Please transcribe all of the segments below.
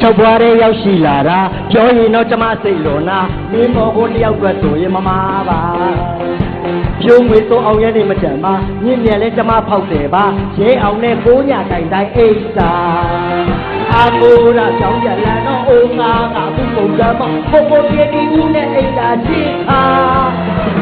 ချောက်ပွားတဲ့ရောက်ရှိလာတာပြောရင်တော့ကျမစိတ်လွန်နာမင်းမော်ကိုတယောက်အတွက်ဆိုရင်မမားပါပြုံးငွေသုံးအောင်ရဲနေမကြမ်းပါမြင့်မြတ်လဲကျမဖောက်တယ်ပါရဲအောင်နဲ့ကိုးညတိုင်တိုင်းအိတ်စာအာကိုရာကြောင့်ရလန်တော့အိုငါကသူ့ပုံကမပို့ပို့ပြေဒီဦးနဲ့အိတ်သာချစ်ခါ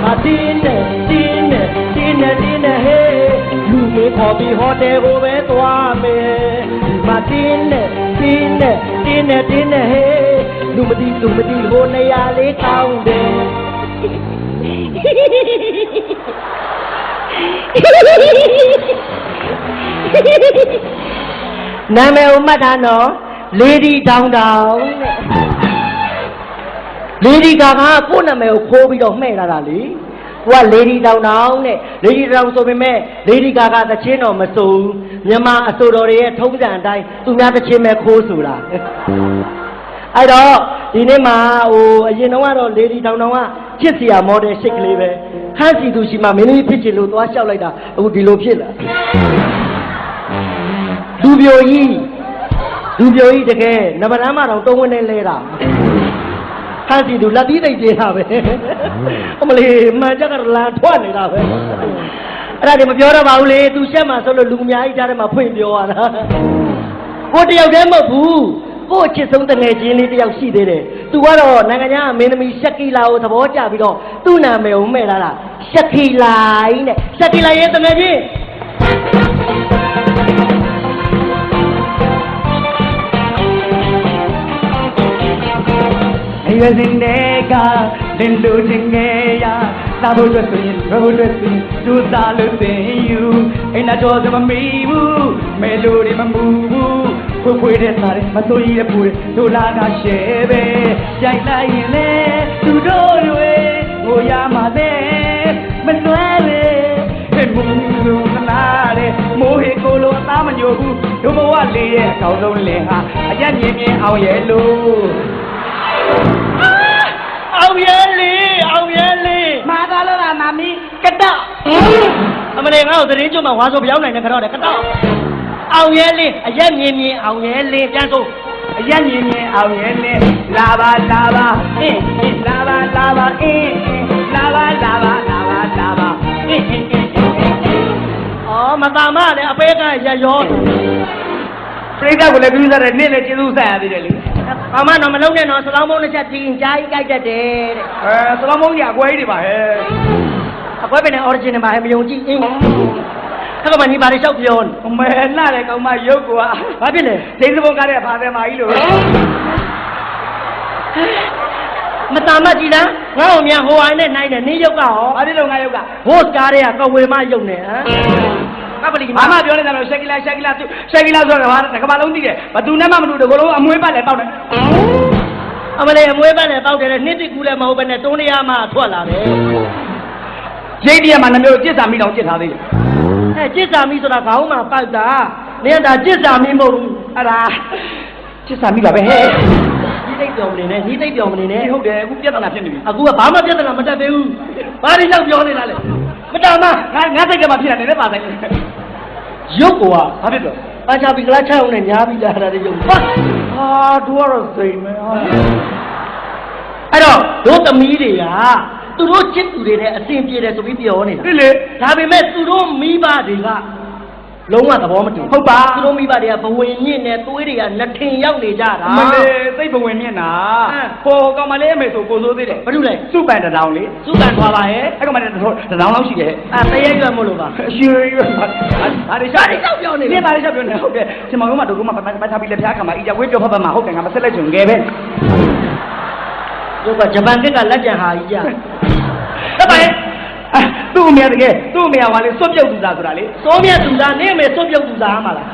အတင်းနဲ့တင်းနဲ့တင်းနဲ့တင်းနဲ့ဟေးလူမေခေါ်ပြီးဟိုတယ်ကိုပဲသွားမယ်ဒီမှာတင်းနဲ့ တင်းနဲ့တင်းနဲ့တင်းနဲ့ဟေးလူမသိလူမသိဟိုနေရာလေးကောင်းတယ်နာမည်ကိုမှတ်ထားနော်လေဒီတောင်တောင်တဲ့လေဒီကာကကိုယ့်နာမည်ကိုခိုးပြီးတော့မှဲ့လာတာလေကိုကလေဒီတောင်တောင်တဲ့လေဒီတောင်ဆိုပေမဲ့လေဒီကာကသချင်းတော်မဆိုဘူး မြန်မာအစိုးတော်တွေရဲ့ထုံးစံအတိုင်းသူများသချင်းပဲခိုးဆိုတာအဲ့တော့ဒီနေ့မှာဟိုအရင်တော့ကတော့လေဒီတောင်တောင်ကချစ်စရာမော်ဒယ်ရှိတ်ကလေးပဲဟန်းစီသူရှိမှမင်းသမီးဖြစ်ချင်လို့သွားလျှောက်လိုက်တာအခုဒီလိုဖြစ်လာလူပြိုကြီးလူပြိုကြီးတကယ်နဗရမ်းမတော်တုံးဝင်းနဲ့လဲတာဟန်စီသူလက်သီးသိပ်ကျေးတာပဲအမလေးမှန်ကြကတော့လန်ထွက်နေတာပဲ အဲ့ဒါတွေမပြောတော့ပါဘူးလေသူရှက်မှာဆိုလို့လူအများကြီးကြားထဲမှာဖွင့်ပြောရတာကိုတယောက်တည်းမဟုတ်ဘူးကို့ချစ်ဆုံးတငယ်ချင်းလေးတယောက်ရှိသေးတယ်သူကတော့နိုင်ငံခြားမင်းသမီးရှက်ကီလာကိုသဘောကျပြီးတော့သူ့နာမည်ကိုမဲ့လာတာရှက်ကီလိုက်နဲ့ရှက်ကီလာရဲ့တငယ်ချင်းအရွယ်စင်တဲ့က လင်းလို့ခြင်းငယ်ရလာဖို့အတွက်ဆိုရင်ဘယ်ဖို့အတွက်ဆိုရင်စူးစားလို့သင်ယူအိမ်နာတော်စမမီဘူးမဲလို့တွေမမူဘူးဖွေးဖွေးတဲ့စားတယ်မစိုးရည်တဲ့ပူတယ်တို့လာကရှဲပဲကြိုက်လိုက်ရင်လေသူတို့တွေဟိုရမှာလေမလွယ်လေဟဲ့မူလူကနာတဲ့မိုးဟေကိုလိုအသားမညိုဘူးတို့ဘဝလေးရဲ့အကောင်းဆုံးလင်ဟာအရက်မြင်မြင်အောင်ရဲ့လို့ အမလေးငါ့ကိုသတင်းကျွတ်မှာဝါဆိုပြောင်းနိုင်တဲ့ခတော့တယ်ကတော့အောင်ရဲလေအရက်မြင်မြင်အောင်ရဲလေပြန်ဆိုအရက်မြင်မြင်အောင်ရဲ့လေလာပါလာပါအင်းအင်းလာပါလာပါအင်းအင်းလာပါလာပါလာပါလာပါအင်းအင်းအင်းအင်းအင်းဩမတာမနဲ့အပဲကရရောပြိဿကိုလည်းပြီးစားတယ်နေ့လည်းကျေးဇူးဆက်ရသေးတယ်လေဘာမှတော့မလုံးနဲ့တော့စလောင်းမုန်းတစ်ချက်တင်ကြားကြီးကြိုက်တတ်တယ်တဲ့အဲသလုံးမုန်းကြီးအကွဲကြီးတွေပါဟဲ့ အကွဲပင်နဲ့ original ပါဟဲ့မယုံကြည်အင်းခက်ကမနီပါလေလျှောက်ပြောနေအမဲလာတယ်ကောင်မရုပ်ကွာဘာဖြစ်လဲဒိန်းစပုံကားတဲ့ဖာတယ်မာကြီးလို့မတာမကြည်လားငါ့ကိုမြန်ဟိုအိုင်းနဲ့နိုင်တယ်နင်းရုပ်ကရောဘာဖြစ်လို့ငါရုပ်ကဟိုးကားတွေကကဝေမရုပ်နေဟမ်ကပလီဘာမှပြောနေတာလို့ရှက်ကီလာရှက်ကီလာရှက်ကီလာဆိုတော့ဟာတကဘာလုံးသိတယ်ဘသူနဲ့မှမတူတကလုံးအမွေးပတ်လဲပေါက်တယ်အမလေးအမွေးပတ်နဲ့တောက်တယ်လေနှစ်တိကူလည်းမဟုတ်ပဲနဲ့တွန်းရမှထွက်လာတယ် ရိတ်တရက်မှာနှမျိုးကျစ်စာမိတော့ကျစ်ထားသေးတယ်အဲကျစ်စာမိဆိုတာခေါင်းမှာပေါက်တာနင်ကဒါကျစ်စာမိမဟုတ်ဘူးအဲ့ဒါကျစ်စာမိပါပဲဟဲ့ဒီသိပ်ပြောမနေနဲ့ဒီသိပ်ပြောမနေနဲ့ဟုတ်တယ်အခုပြဿနာဖြစ်နေပြီအခုကဘာမှပြဿနာမတက်သေးဘူးဘာတွေကြောင့်ပြောနေတာလဲမတော်မငါငါစိတ်ကမှဖြစ်နေတယ်ပါဆိုင်ရုပ်ကဘာဖြစ်တော့အားချပြီးကလားချအောင်နဲ့ညားပြီးလာတာတည်းရုပ်ဟာဟာသူကတော့စိန်မယ်ဟာအဲ့တော့တို့သမီးတွေက သူတို့ချစ်သူတွေနဲ့အစဉ်ပြေတယ်ဆိုပြီးပြောနေတာဒီလေဒါပေမဲ့သူတို့မိဘတွေကလုံးဝသဘောမတူဟုတ်ပါသူတို့မိဘတွေကဘဝင်မြင့်နဲ့သွေးတွေကနှထင်ရောက်နေကြတာမလေးစိတ်ဘဝင်မြင့်နာဟမ်ဟိုကောင်မလေးအမေဆိုကိုစိုးသေးတယ်ဘာလို့လဲစုပန်တထောင်လေစုကန်သွားပါရဲ့အဲ့ကောင်မလေးတစ်ထောင်တစ်ထောင်လောက်ရှိတယ်အဲတရေရွက်မို့လို့ပါအရွှေရွှေပါအားရရှာဘာတွေလျှောက်ပြောနေလဲဒီပါလေးရှောက်ပြောနေဟုတ်တယ်ဒီမှာကမှတို့ကမှပတ်ပတ်ထားပြီးလက်ဖျားခါမှာအီကြဝေးပြောဖတ်ပတ်မှာဟုတ်တယ်ငါမဆက်လက်ချွန်ငယ်ပဲတို့ကဂျပန်ကက်ကလက်ကြံဟာကြီးကြ ဟုတ်ပါရဲ့သူ့အမေတကယ်သူ့အမေကဘာလဲစွတ်ပြုတ်သူသားဆိုတာလေစိုးမြတ်သူသားနေမယ်စွတ်ပြုတ်သူသားမှာလား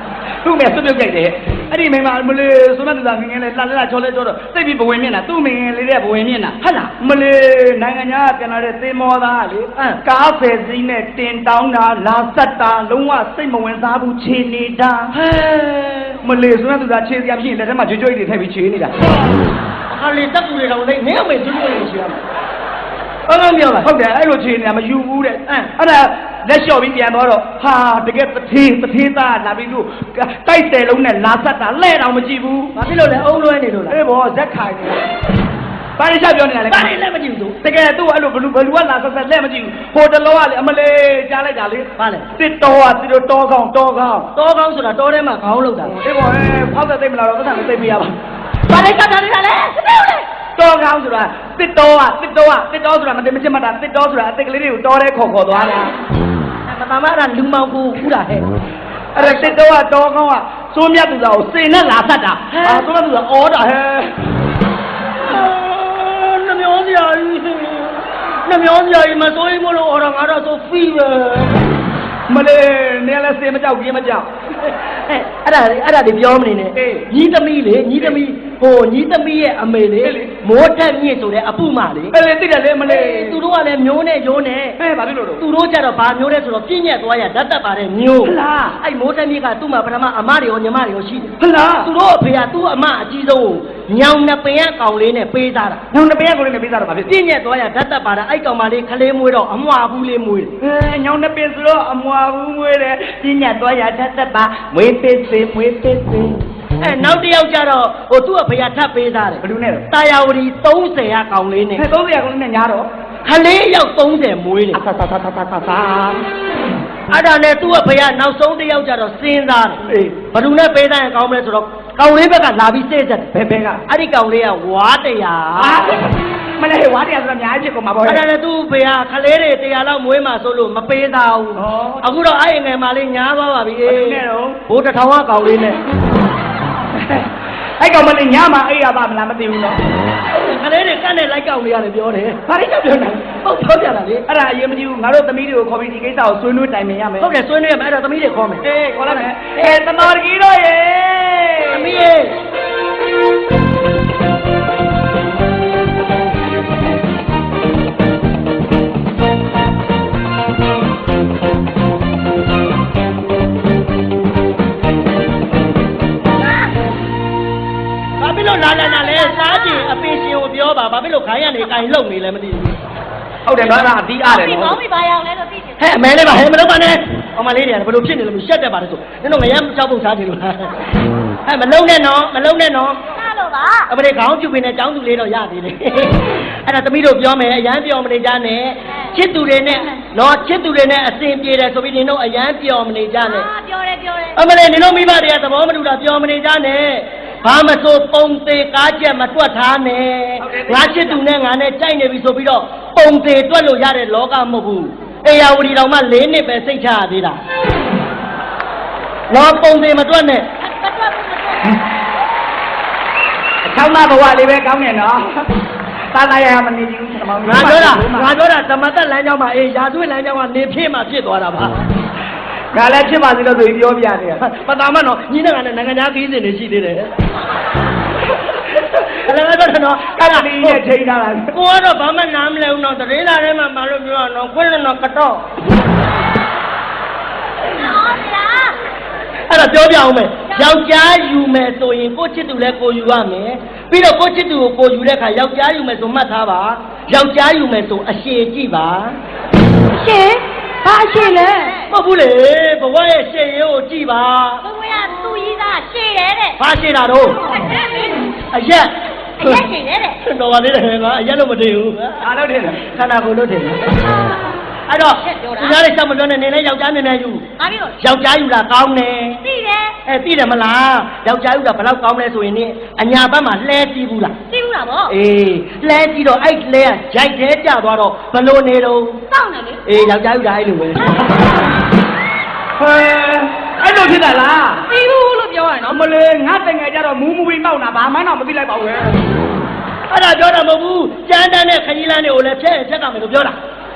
သူ့အမေစွတ်ပြုတ်ကြိုက်တယ်အဲ့ဒီမိမမလေးစွတ်မြတ်သူသားငငယ်လေးလှလှချောလဲချောတော့သိပြီးဘဝင်မြင့်တာသူ့မိငယ်လေးတဲ့ဘဝင်မြင့်တာဟုတ်လားမလေးနိုင်ငံခြားပြန်လာတဲ့သေမောသားလေကားဖယ်စည်းနဲ့တင်တောင်းတာလာဆက်တာလုံးဝစိတ်မဝင်စားဘူးခြေနေတာဟဲမလေးစွတ်မြတ်သူသားခြေစရာဖြစ်ရင်လက်ထဲမှာကြွကြွတွေထည့်ပြီးခြေနေတာအခါလေးတက်သူတွေတော့လေနေမယ်ကျွတ်ကျွတ်နေရှိရမှာ ဟုတ်ကောင်းပြောပါဟုတ်တယ်အဲ့လိုခြေနေတာမယူဘူးတဲ့အဲ့ဒါလက်လျှော့ပြီးပြန်သွားတော့ဟာတကယ်တထေးတထေးသားလာပြီးလို့တိုက်တယ်လုံးနဲ့လာဆက်တာလဲ့တော့မကြည့်ဘူးဘာဖြစ်လို့လဲအုံလွဲနေလို့လားအေးဘောဇက်ခိုင်နေဘာလို့ချက်ပြောနေတာလဲဘာလဲလက်မကြည့်ဘူးတကယ်သူ့အဲ့လိုဘလူဘလူကလာဆက်ဆက်လက်မကြည့်ဘူးဟိုတလောကလေအမလေးကြားလိုက်တာလေဘာလဲတစ်တော်ကသူတို့တော်ကောင်းတော်ကောင်းတောကောင်းဆိုတာတောထဲမှာခေါင်းလောက်တာအေးဘောဟဲ့ဖောက်တဲ့သိမလားတော့ပတ်စံသိမရပါဘာလဲကတ်တာလဲလဲစနေဦးလေ တော်ကောင်းဆိုတာတစ်တော်ကတစ်တော်ကတစ်တော်ဆိုတာမသိမချင်မတာတစ်တော်ဆိုတာအစ်ကလေးတွေကိုတော်တဲ့ခေါ်ခေါ်သွားတာမတမအဲ့ဒါလူမောင်ကိုခူးတာဟဲ့အဲ့ဒါတစ်တော်ကတော်ကောင်းကစိုးမြတ်သူသားကိုစင်နဲ့လာဆက်တာအာစိုးမြတ်သူသားအော်တာဟဲ့နှမျောစရာကြီးနှမျောစရာကြီးမစိုးရင်မလို့အော်တော့ငါတော့ဆိုဖီးပဲမလေးနေလည်းစင်မကြောက်ကြီးမကြောက်အဲ့ဒါအဲ့ဒါတွေပြောမနေနဲ့အေးညီသမီးလေညီသမီး ဟိုညီသမီးရဲ့အမေလေအေးလေမိုးတက်မြင့်ဆိုတဲ့အပုမလေအဲ့လေတိတယ်လေမလေးသူတို့ကလည်းမျိုးနဲ့ရိုးနဲ့ဟဲ့ဘာဖြစ်လို့တော့သူတို့ကြတော့ဗာမျိုးလဲဆိုတော့ပြည့်ညက်သွားရဓာတ်တက်ပါတဲ့မျိုးဟလားအဲ့မိုးတက်မြင့်ကသူ့မှာပထမအမတွေရောညီမတွေရောရှိတယ်ဟလားသူတို့အဖေကသူ့အမအကြီးဆုံးကိုညောင်နှစ်ပင်ကကောင်လေးနဲ့ပေးစားတာညောင်တပည့်ကိုလည်းပေးစားတော့ဘာဖြစ်ပြည့်ညက်သွားရဓာတ်တက်ပါတဲ့အဲ့ကောင်မလေးခလေးမွေးတော့အမွာဘူးလေးမွေးတယ်အဲညောင်တပည့်ဆိုတော့အမွာဘူးမွေးတယ်ပြညတ်သွားရတတ်တတ်ပါမွေးပေးစေမွေးပေးစေ အဲနောက်တစ်ယောက်ကျတော့ဟိုသူ့အဖေကထပ်ပေးစားတယ်ဘယ်လိုနဲ့လဲတာယာဝတီ30ကကောင်လေးနဲ့ဟဲ့30ရာကုန်နဲ့ညာတော့ခလေးရောက်30မွေးတယ်အဆဆဆဆဆဆဆအဲ့ဒါနဲ့သူ့အဖေကနောက်ဆုံးတစ်ယောက်ကျတော့စဉ်းစားတယ်အေးဘယ်သူနဲ့ပေးစားရင်ကောင်းမလဲဆိုတော့ကောင်လေးဘက်ကလာပြီးစေ့ဆက်တယ်ဘယ်ဘက်ကအဲ့ဒီကောင်လေးကဝါတရားအာမလေးဝါတရားဆိုတော့အများကြီးဖြစ်ကုန်မှာပေါ့အဲ့ဒါနဲ့သူ့ဖေကခလေးတွေတရားလောက်မွေးမှဆိုလို့မပေးသားဘူးဩအခုတော့အဲ့ငယ်မလေးညားသွားပါပြီဘယ်သူနဲ့တော့ဘိုးတစ်ထောင်ကကောင်လေးနဲ့ အဲ့ကောင်မလေးညမှာအိပ်ရပါမလားမသိဘူးနော်ခလေးတွေကတ်နဲ့လိုက်ကောင်လေးရတယ်ပြောတယ်ဘာလို့ကြောက်ပြောနေလဲဟုတ်ပြောပြတာလေအဲ့ဒါအရင်မကြည့်ဘူးငါတို့သမီးတွေကိုခေါ်ပြီးဒီကိစ္စကိုဆွေးနွေးတိုင်ပင်ရမယ်ဟုတ်တယ်ဆွေးနွေးရမယ်အဲ့တော့သမီးတွေခေါ်မယ်အေးခေါ်လိုက်မယ်အေးတမော်ကြီးတို့ရေသမီးရေ ပါဘာဖြစ်လို့ခိုင်းရနေခိုင်းလုံနေလဲမသိဘူးဟုတ်တယ်နော်အဲ့ဒါအတီးအားတယ်ဒီနော်ကောင်းပြီဘာရအောင်လဲတော့သိတယ်ဟဲ့အမဲလေးပါဟဲ့မလုပ်ပါနဲ့အမလေးတွေကဘယ်လိုဖြစ်နေလဲမရှက်တတ်ပါလေဆိုနင်တို့ငရမ်းကြောက်ပုံစားနေလို့လားဟဲ့မလုံးနဲ့နော်မလုံးနဲ့နော်စားလို့ပါအမလေးခေါင်းကျူပင်နဲ့ចောင်းသူလေးတော့ရသေးတယ်အဲ့ဒါသမီးတို့ပြောမယ်အရန်ပြောမနေကြနဲ့ချစ်သူတွေနဲ့နော်ချစ်သူတွေနဲ့အစဉ်ပြေတယ်ဆိုပြီးနင်တို့အရန်ပြောမနေကြနဲ့အာပြောတယ်ပြောတယ်အမလေးနင်တို့မိဘတွေကသဘောမတူတာပြောမနေကြနဲ့ ဘာမဆိုပုံသေးကားချက်မတွက်ထားနဲ့ငါချစ်သူနဲ့ငါနဲ့ကြိုက်နေပြီဆိုပြီးတော့ပုံသေးတွက်လို့ရတဲ့လောကမဟုတ်ဘူးအေယာဝတီတော်မှ၄နှစ်ပဲစိတ်ချရသေးတာတော့ပုံသေးမတွက်နဲ့မတွက်ဘူးမတွက်ဘူးအချောင်းသားဘဝလေးပဲကောင်းတယ်နော်သာသာရမနေဘူးကျွန်တော်ငါပြောတာငါပြောတာသမတ်သက်လမ်းကြောင်းမှာအေးရာသွေးလမ်းကြောင်းကနေဖြစ်မှဖြစ်သွားတာပါ ငါလည်းဖြစ်ပါစေလို့ဆိုပြီးပြောပြတယ်ပတာမနော်ညီနဲ့ကလည်းနိုင်ငံသားခီးစဉ်တွေရှိသေးတယ်အဲ့လည်းတော့နော်ကတ်လီရဲ့ထိန်းထားတာကိုကတော့ဘာမှနားမလဲဘူးနော်တရင်လာထဲမှာမလို့ပြောရအောင်ခွင့်လို့တော့ကတော့နော်ဗျာအဲ့ဒါပြောပြအောင်မယ်ယောက်ျားယူမယ်ဆိုရင်ကိုချစ်သူလည်းကိုယူရမယ်ပြီးတော့ကိုချစ်သူကိုကိုယူတဲ့အခါယောက်ျားယူမယ်ဆိုမှတ်ထားပါယောက်ျားယူမယ်ဆိုအရှည်ကြည့်ပါရှင် ဘာရှင်လဲမဟုတ်ဘူးလေဘဝရဲ့ရှည်ရိုးကိုကြည့်ပါဘဝကသူ့ကြီးသားရှေ့တယ်တဲ့ဘာရှည်တာတော့အရက်အရက်ရှင်တယ်တဲ့တော်ပါသေးတယ်ငါအရက်လို့မတည်ဘူးအားလို့တယ်ခန္ဓာကိုယ်လို့ထင်တယ် အဲ့တော့သူများတွေချက်မပြောနဲ့နေလဲယောက်ျားမြန်မြန်ယူဘာဖြစ်လို့ယောက်ျားယူတာကောင်းတယ်သိတယ်အဲသိတယ်မလားယောက်ျားယူတာဘယ်လောက်ကောင်းလဲဆိုရင်ねအညာဘက်မှာလှဲကြည့်ဘူးလားသိဘူးလားဗောအေးလှဲကြည့်တော့အဲ့လှဲကရိုက်သေးကြသွားတော့ဘလို့နေတော့စောင့်နေလေအေးယောက်ျားယူတာအဲ့လိုပဲဟဲအဲ့လိုဖြစ်တာလားသိဘူးလို့ပြောရနော်အမလေးငါတငယ်ကြတော့မူးမူပြီးမောက်တာဘာမှတော့မသိလိုက်ပါဘူးအဲ့ဒါပြောတာမဟုတ်ဘူးကြမ်းတမ်းတဲ့ခကြီးလန်းတွေကိုလည်းဖျက်ရင်ဖျက်ကမယ်လို့ပြောတာ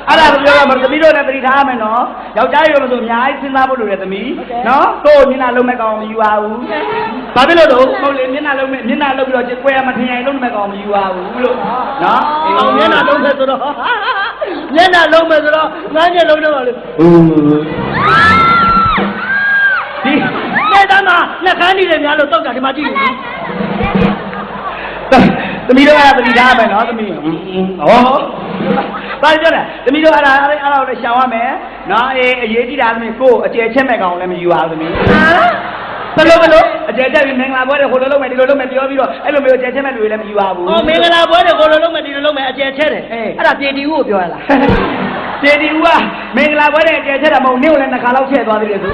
အဲ့ဒါကိုပြောရမှာသမီးတို့လည်းသတိထားရမယ်နော်ယောက်ျားရွယ်မဆိုအများကြီးစဉ်းစားဖို့လိုတယ်သမီးနော်ကိုယ်မျက်နှာလုံးမဲ့ကောင်မယူပါဘူးဘာဖြစ်လို့တော့ဟုတ်လေမျက်နှာလုံးမဲ့မျက်နှာလုံးပြီးတော့ကိုယ်ရမထင်ရင်လုံးမဲ့ကောင်မယူပါဘူးလို့နော်အောင်မျက်နှာလုံးပဲဆိုတော့မျက်နှာလုံးပဲဆိုတော့ငါးချက်လုံးတော့လေဒီလက်သားမှာနှကန်းနေတယ်များလို့တောက်တာဒီမှာကြည့်လို့ သမီးတို့ကသတိထားရမယ်နော်သမီးဟောဘာပြောလဲသမီးတို့အဲ့ဒါအဲ့ဒါအဲ့ဒါကိုလည်းရှောင်ရမယ်နော်အေးအရေးကြီးတာသမီးကိုအကျယ်ချက်မဲ့ကောင်လည်းမယူရဘူးသမီးဘယ်လိုဘယ်လိုအကျယ်ချက်ပြီးမင်္ဂလာပွဲတွေဟိုလိုလုပ်မယ်ဒီလိုလုပ်မယ်ပြောပြီးတော့အဲ့လိုမျိုးအကျယ်ချက်မဲ့လူတွေလည်းမယူရဘူးအော်မင်္ဂလာပွဲတွေကိုလိုလုံးမယ်ဒီလိုလုံးမယ်အကျယ်ချဲတယ်အဲ့ဒါပြေတီဦးကိုပြောရလားဒေဒီဦးကမင်္ဂလာပွဲတဲ့အကျယ်ချက်တာမဟုတ်နင့်ကိုလည်းနှစ်ခါလောက်ချက်သွားသေးတယ်သူ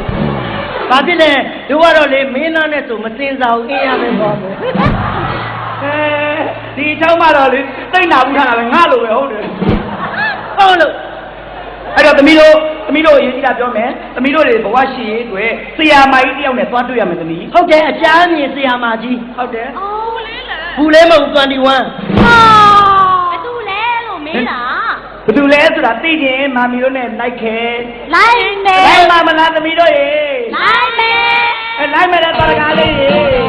ဘာဖြစ်လဲတို့ကတော့လေမင်းသားနဲ့ဆိုမစင်စားဘူးအင်းရမယ်ပေါ့မယ်အဲ ဒီအကြောင်းမှတော့လေတိတ်နာဘူးထားတာပဲငါလိုပဲဟုတ်တယ်ဟုတ်လို့အဲ့တော့သမီးတို့သမီးတို့အရေးကြီးတာပြောမယ်သမီးတို့တွေဘဝရှိရေးအတွက်ဆရာမကြီးတယောက်နဲ့သွားတွေ့ရမယ်သမီးဟုတ်တယ်အချားမြင်ဆရာမကြီးဟုတ်တယ်အော်လဲလားဘူးလဲမဟုတ်21ဟာဘသူလဲလို့မေးတာဘသူလဲဆိုတာသိရင်မာမီတို့နဲ့လိုက်ခဲလိုက်မယ်လိုက်ပါမလားသမီးတို့ရေလိုက်မယ်အဲလိုက်မယ်တဲ့တော်ကားလေးရေ